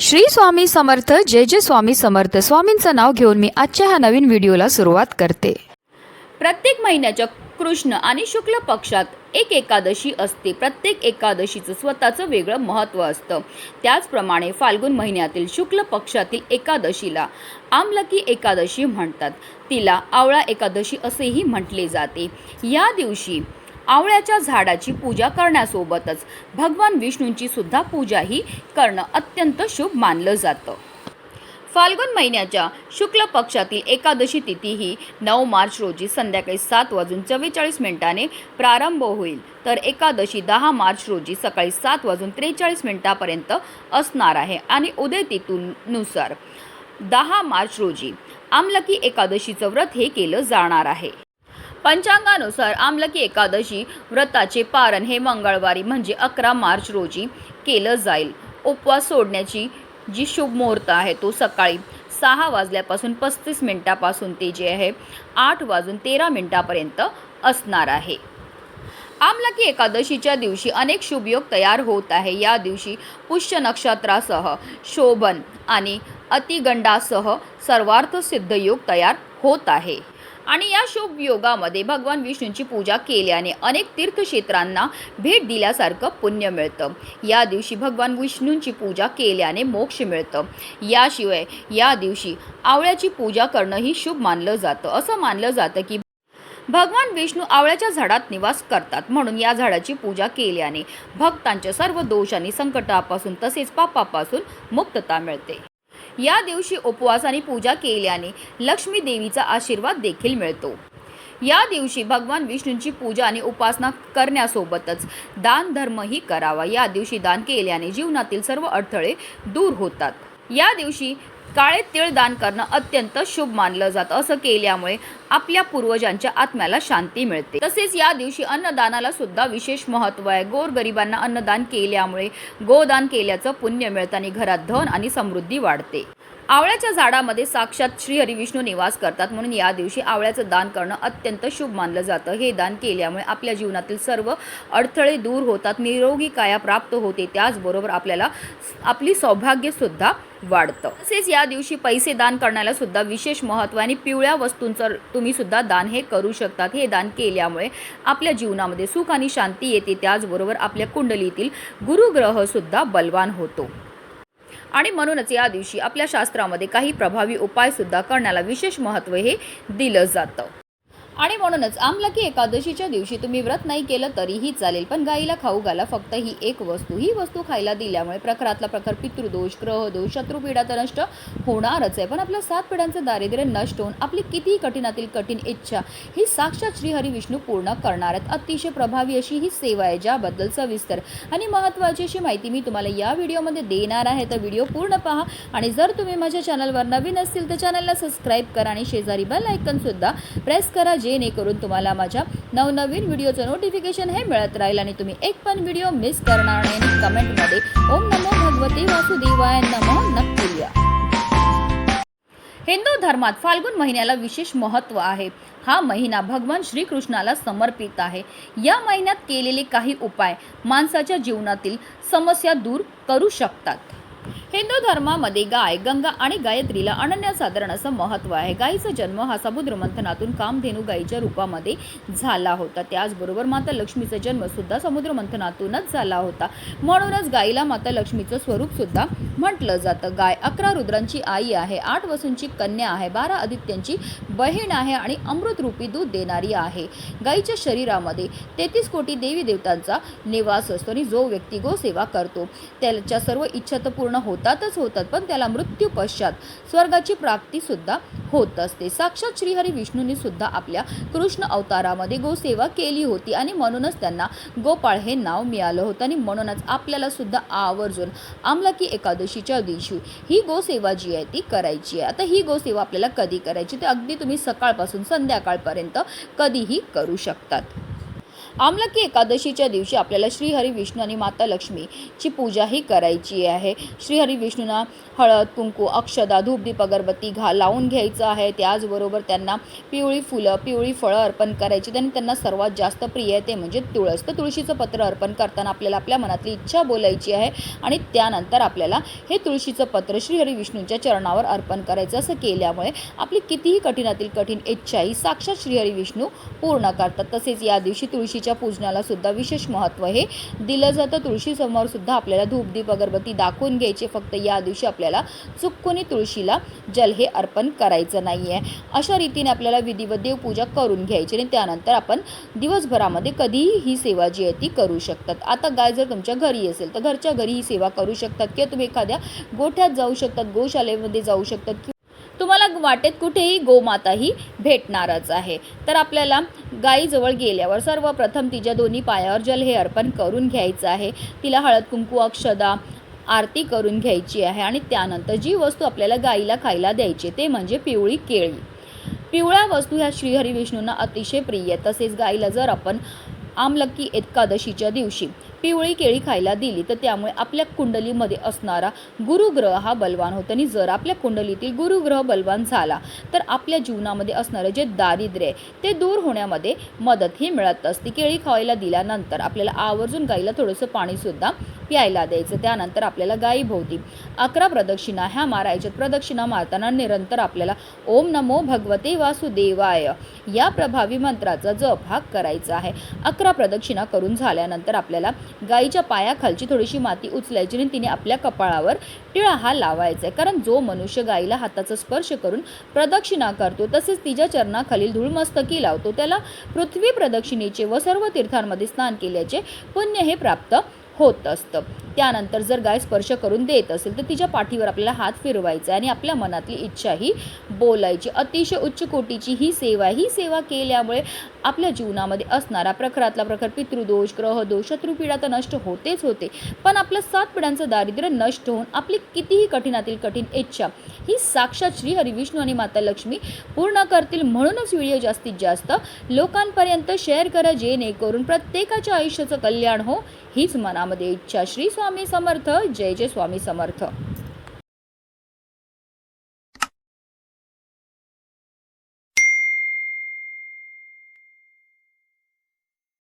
श्री स्वामी समर्थ जय जय स्वामी समर्थ. स्वामींचं नाव घेऊन मी आजच्या ह्या नवीन व्हिडिओला सुरुवात करते. प्रत्येक महिन्याच्या कृष्ण आणि शुक्ल पक्षात एक एकादशी असते. प्रत्येक एकादशीचं स्वतःचं वेगळं महत्त्व असतं. त्याचप्रमाणे फाल्गुन महिन्यातील शुक्ल पक्षातील एकादशीला आमलकी एकादशी म्हणतात. तिला आवळा एकादशी असेही म्हटले जाते. या दिवशी आवळ्याच्या झाडाची पूजा करण्यासोबतच भगवान विष्णूंची सुद्धा पूजाही करणं अत्यंत शुभ मानलं जातं. फाल्गुन महिन्याच्या शुक्ल पक्षातील एकादशी तिथी ही नऊ मार्च रोजी संध्याकाळी सात वाजून चव्वेचाळीस मिनिटाने प्रारंभ होईल. तर एकादशी दहा मार्च रोजी सकाळी सात वाजून त्रेचाळीस मिनिटापर्यंत असणार आहे आणि उदय तिथूनुसार दहा मार्च रोजी आमलकी एकादशीचं व्रत हे केलं जाणार आहे. पंचांगानुसार आमलकी एकादशी व्रताचे पारण हे मंगळवारी म्हणजे अकरा मार्च रोजी केलं जाईल. उपवास सोडण्याची जी शुभ मुहूर्त आहे तो सकाळी सहा वाजल्यापासून पस्तीस मिनिटापासून ते जे आहे आठ वाजून तेरा मिनिटापर्यंत असणार आहे. आमलकी एकादशीच्या दिवशी अनेक शुभयोग तयार होत आहे. या दिवशी पुष्य नक्षत्रासह शोभन आणि अतिगंडासह सर्वार्थ सिद्धयोग तयार होत आहे. आणि या शुभ योगामध्ये भगवान विष्णूंची पूजा केल्याने अनेक तीर्थक्षेत्रांना भेट दिल्यासारखं पुण्य मिळतं. या दिवशी भगवान विष्णूंची पूजा केल्याने मोक्ष मिळतं. याशिवाय या दिवशी आवळ्याची पूजा करणंही शुभ मानलं जातं. असं मानलं जातं की भगवान विष्णू आवळ्याच्या झाडात निवास करतात. म्हणून या झाडाची पूजा केल्याने भक्तांच्या सर्व दोष आणि संकटापासून तसेच पापापासून मुक्तता मिळते. या दिवशी उपवास आणि पूजा केल्याने लक्ष्मी देवीचा आशीर्वाद देखील मिळतो. या दिवशी भगवान विष्णूंची पूजा आणि उपासना करण्यासोबतच दान धर्मही करावा. या दिवशी दान केल्याने जीवनातील सर्व अडथळे दूर होतात. या दिवशी काळे तिळ दान करणं अत्यंत शुभ मानलं जातं. असं केल्यामुळे आपल्या पूर्वजांच्या आत्म्याला शांती मिळते. तसेच या दिवशी अन्नदानाला सुद्धा विशेष महत्त्व आहे. गोरगरिबांना अन्नदान केल्यामुळे गोदान केल्याचं पुण्य मिळतं आणि घरात धन आणि समृद्धी वाढते. आवळ्याच्या झाडामध्ये साक्षात श्री हरिविष्णू निवास करतात. म्हणून या दिवशी आवळ्याचं दान करणं अत्यंत शुभ मानलं जातं. हे दान केल्यामुळे आपल्या जीवनातील सर्व अडथळे दूर होतात. निरोगी काया प्राप्त होते. त्याचबरोबर आपल्याला आपली सौभाग्यसुद्धा वाढतं. तसेच या दिवशी पैसे दान करण्याला सुद्धा विशेष महत्त्व आणि पिवळ्या वस्तूंचं तुम्ही सुद्धा दान हे करू शकतात. हे दान केल्यामुळे आपल्या जीवनामध्ये सुख आणि शांती येते. त्याचबरोबर आपल्या कुंडलीतील गुरुग्रहसुद्धा बलवान होतो. आणि म्हणूनच या दिवशी आपल्या शास्त्रामध्ये काही प्रभावी उपायसुद्धा करण्याला विशेष महत्त्व हे दिलं जातं. आणि म्हणूनच आमलकी एकादशीच्या दिवशी तुम्ही व्रत नाही केलं तरीही चालेल पण गाईला खाऊ घाला फक्त ही एक वस्तू. ही वस्तू खायला दिल्यामुळे प्रखरातला प्रखर पितृदोष ग्रहदोष शत्रुपीडा तर नष्ट होणारच आहे. पण आपल्या सात पिढ्यांचं दारिद्र्य नष्ट होऊन आपली कितीही कठीणातील कठीण इच्छा ही साक्षात श्रीहरी विष्णू पूर्ण करणार आहेत. अतिशय प्रभावी अशी ही सेवा आहे ज्याबद्दल सविस्तर आणि महत्त्वाची अशी माहिती मी तुम्हाला या व्हिडिओमध्ये देणार आहे. तर व्हिडिओ पूर्ण पहा आणि जर तुम्ही माझ्या चॅनलवर नवीन असतील तर चॅनलला सबस्क्राईब करा आणि शेजारी बेल आयकनसुद्धा प्रेस करा जे जेणेकरून तुम्हाला माझ्या नवनवीन व्हिडिओचं नोटिफिकेशन हे मिळत राहील आणि तुम्ही एक पण व्हिडिओ मिस करणार नाही आणि कमेंटमध्ये ओम नमो भगवती वासुदेवाय नमः नक्की हिंदू धर्मात फाल्गुन महिन्याला विशेष महत्त्व आहे. हा महिना भगवान श्रीकृष्णाला समर्पित आहे. या महिन्यात केलेले काही उपाय माणसाच्या जीवनातील समस्या दूर करू शकतात. हिंदू धर्मामध्ये गाय गंगा आणि गायत्रीला अनन्यसाधारण असं महत्त्व आहे. गायीचा जन्म हा समुद्र मंथनातून कामधेनू गायीच्या रूपामध्ये झाला होता. त्याचबरोबर माता लक्ष्मीचा जन्म सुद्धा समुद्र मंथनातूनच झाला होता. म्हणूनच गायीला माता लक्ष्मीचं स्वरूप सुद्धा म्हटलं जातं. गाय अकरा रुद्रांची आई आहे आठ वसूंची कन्या आहे बारा आदित्यांची बहीण आहे आणि अमृतरूपी दूध देणारी आहे. गायीच्या शरीरामध्ये तेहतीस कोटी देवी देवतांचा निवास असतो आणि जो व्यक्ती गोसेवा करतो त्याच्या सर्व इच्छा तर पूर्ण होतातच होतात पण त्याला मृत्यू पश्चात स्वर्गाची प्राप्ती सुद्धा होत असते. साक्षात श्रीहरी विष्णूंनी सुद्धा आपल्या कृष्ण अवतारामध्ये गोसेवा केली होती आणि म्हणूनच त्यांना गोपाळ हे नाव मिळालं होतं आणि म्हणूनच आपल्याला सुद्धा आवर्जून आमलकी एकादशीच्या दिवशी ही गोसेवा जी आहे ती करायची आहे. आता ही गोसेवा आपल्याला कधी करायची? ते अगदी तुम्ही सकाळपासून संध्याकाळपर्यंत कधीही करू शकतात. आमलकी एकादशीच्या दिवशी आपल्याला श्रीहरी विष्णू आणि माता लक्ष्मीची पूजाही करायची आहे. श्रीहरी विष्णूंना हळद कुंकू अक्षदा धूपदीप अगरबत्ती घा लावून घ्यायचं आहे. त्याचबरोबर त्यांना पिवळी फुलं पिवळी फळं अर्पण करायची. आणि त्यांना सर्वात जास्त प्रिय आहे ते म्हणजे तुळस. तर तुळशीचं पत्र अर्पण करताना आपल्याला आपल्या मनातली इच्छा बोलायची आहे आणि त्यानंतर आपल्याला हे तुळशीचं पत्र श्रीहरी विष्णूंच्या चरणावर अर्पण करायचं असं केल्यामुळे आपली कितीही कठीणातील कठीण इच्छा ही साक्षात श्रीहरी विष्णू पूर्ण करतात. तसेच या दिवशी तुळशी तुळशीच्या पूजनाला सुद्धा विशेष महत्त्व हे दिलं जातं तुळशीसमोर सुद्धा आपल्याला धूपदीप अगरबत्ती दाखवून घ्यायचे. फक्त या दिवशी आपल्याला चुकूनही तुळशीला जल हे अर्पण करायचं नाही आहे अशा रीतीने आपल्याला विधिवत देवपूजा करून घ्यायची आणि त्यानंतर आपण दिवसभरामध्ये कधीही ही सेवा जी आहे ती करू शकतात. आता गाय जर तुमच्या घरी असेल तर घरच्या घरी ही सेवा करू शकतात किंवा तुम्ही एखाद्या गोठ्यात जाऊ शकतात गोशालेमध्ये जाऊ शकतात किंवा तुम्हाला वाटेत कुठेही गोमाता ही भेटणारच आहे. तर आपल्याला गायीजवळ गेल्यावर सर्वप्रथम तिच्या दोन्ही पायावर जल हे अर्पण करून घ्यायचं आहे. तिला हळद कुंकू अक्षदा आरती करून घ्यायची आहे आणि त्यानंतर जी वस्तू आपल्याला गाईला खायला द्यायची ते म्हणजे पिवळी केळी. पिवळ्या वस्तू ह्या श्रीहरी विष्णूंना अतिशय प्रिय तसेच गाईला जर आपण आमलकी एकादशीच्या दिवशी पिवळी केळी खायला दिली. तर त्यामुळे आपल्या कुंडलीमध्ये असणारा गुरुग्रह हा बलवान होतो. आणि जर आपल्या कुंडलीतील गुरुग्रह बलवान झाला तर आपल्या जीवनामध्ये असणारं जे दारिद्र्य आहे ते दूर होण्यामध्ये मदत ही मिळत असते. केळी खायला दिल्यानंतर आपल्याला आवर्जून गाईला थोडंसं पाणीसुद्धा प्यायला द्यायचं. त्यानंतर आपल्याला गायीभोवती अकरा प्रदक्षिणा. ह्या मारायच्यात प्रदक्षिणा मारताना निरंतर आपल्याला ओम नमो भगवते वासुदेवाय या प्रभावी मंत्राचा जप हा करायचा आहे. अकरा प्रदक्षिणा करून झाल्यानंतर आपल्याला गाईच्या पायाखालची थोडीशी माती उचलायची आणि तिने आपल्या कपाळावर टिळा हा लावायचा आहे कारण जो मनुष्य गाईला हाताचा स्पर्श करून प्रदक्षिणा करतो तसेच तिच्या चरणाखालील धूळमस्तकी लावतो त्याला पृथ्वी प्रदक्षिणेचे व सर्व तीर्थांमध्ये स्नान केल्याचे पुण्य हे प्राप्त होत असतं. त्यानंतर जर गाय स्पर्श करून देत असेल तर तिच्या पाठीवर आपल्याला हात फिरवायचा आणि आपल्या मनातली इच्छाही बोलायची. अतिशय उच्च कोटीची ही सेवा ही सेवा केल्यामुळे आपल्या जीवनामध्ये असणारा प्रखरातला प्रखर पितृदोष ग्रहदोष शत्रुपीडा तर नष्ट होतेच होते. पण आपलं सात पिढ्यांचं दारिद्र्य नष्ट होऊन आपली कितीही कठीणातील कठीण इच्छा ही साक्षात श्री हरिविष्णू आणि माता लक्ष्मी पूर्ण करतील म्हणूनच व्हिडिओ जास्तीत जास्त लोकांपर्यंत शेअर करा जेणेकरून प्रत्येकाच्या आयुष्याचं कल्याण हो हीच मनामध्ये इच्छा. श्री स्वामी समर्थ. जय जय स्वामी समर्थ.